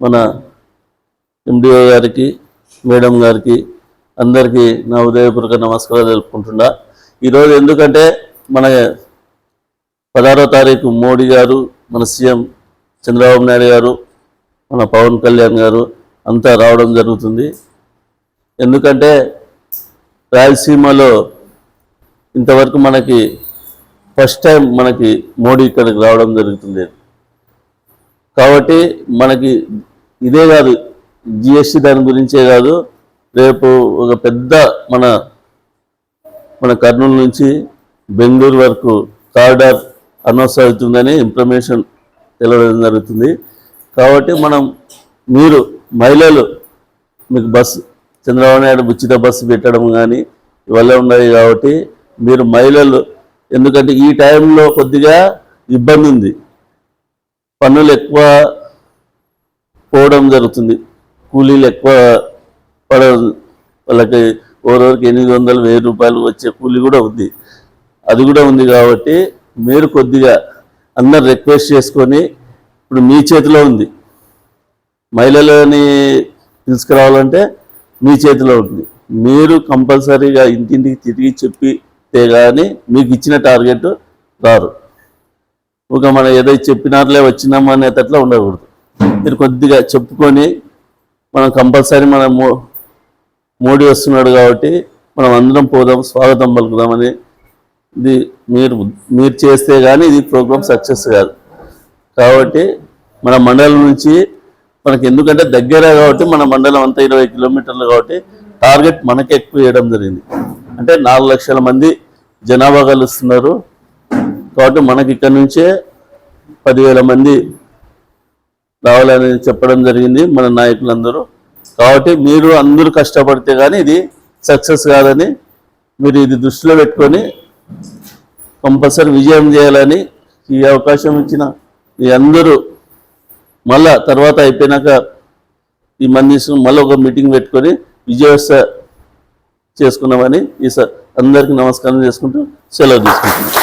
మన ఎండిఓ గారికి మేడం గారికి అందరికీ నా ఉదయపూర్వక నమస్కారాలు తెలుపుకుంటున్నా. ఈరోజు ఎందుకంటే మన పదహారో తారీఖు మోడీ గారు మన సీఎం చంద్రబాబు నాయుడు గారు మన పవన్ కళ్యాణ్ గారు అంతా రావడం జరుగుతుంది. ఎందుకంటే రాయలసీమలో ఇంతవరకు మనకి ఫస్ట్ టైం మనకి మోడీ ఇక్కడికి రావడం జరుగుతుంది. కాబట్టి మనకి ఇదే కాదు జిఎస్టీ దాని గురించే కాదు రేపు ఒక పెద్ద మన మన కర్నూలు నుంచి బెంగళూరు వరకు కారిడార్ అనౌన్స్ అవుతుందని ఇన్ఫర్మేషన్ తెలవడం జరుగుతుంది. కాబట్టి మనం మీరు మహిళలు మీకు బస్సు చంద్రబాబు నాయుడు ఉచిత బస్సు పెట్టడం కానీ ఇవల్ల ఉన్నాయి కాబట్టి మీరు మహిళలు ఎందుకంటే ఈ టైంలో కొద్దిగా ఇబ్బంది ఉంది. పన్నులు ఎక్కువ పోవడం జరుగుతుంది. కూలీలు ఎక్కువ పడదు వాళ్ళకి ఓరోరికి ఎనిమిది వందలు వెయ్యి రూపాయలు వచ్చే కూలీ కూడా ఉంది. అది కూడా ఉంది కాబట్టి మీరు కొద్దిగా అందరు రిక్వెస్ట్ చేసుకొని ఇప్పుడు మీ చేతిలో ఉంది. మహిళలని తీసుకురావాలంటే మీ చేతిలో ఉంది. మీరు కంపల్సరీగా ఇంటింటికి తిరిగి చెప్పితే కానీ మీకు ఇచ్చిన టార్గెట్ రారు. ఒక మనం ఏదో చెప్పినారులే వచ్చినామా అనేటట్లా ఉండకూడదు. మీరు కొద్దిగా చెప్పుకొని మనం కంపల్సరీ మన మో- మోడీ వస్తున్నాడు కాబట్టి మనం అందరం పోదాం స్వాగతం పలుకుదామని. ఇది మీరు మీరు చేస్తే కానీ ఇది ప్రోగ్రామ్ సక్సెస్ కాదు. కాబట్టి మన మండలం నుంచి మనకి ఎందుకంటే దగ్గర కాబట్టి మన మండలం అంతా ఇరవై కిలోమీటర్లు కాబట్టి టార్గెట్ మనకి ఎక్కువ వేయడం జరిగింది. అంటే నాలుగు లక్షల మంది జనాభా కలుస్తున్నారు. కాబట్టి మనకి ఇక్కడ నుంచే పదివేల మంది రావాలని చెప్పడం జరిగింది మన నాయకులందరూ. కాబట్టి మీరు అందరూ కష్టపడితే కానీ ఇది సక్సెస్ కాదని మీరు ఇది దృష్టిలో పెట్టుకొని కంపల్సరీ విజయం చేయాలని ఈ అవకాశం ఇచ్చిన మీ అందరూ. మళ్ళా తర్వాత అయిపోయినాక ఈ మంది మళ్ళీ ఒక మీటింగ్ పెట్టుకొని విజయోత్సవ చేసుకున్నామని ఈ స- అందరికీ నమస్కారం చేసుకుంటూ సెలవు తీసుకుంటున్నాం.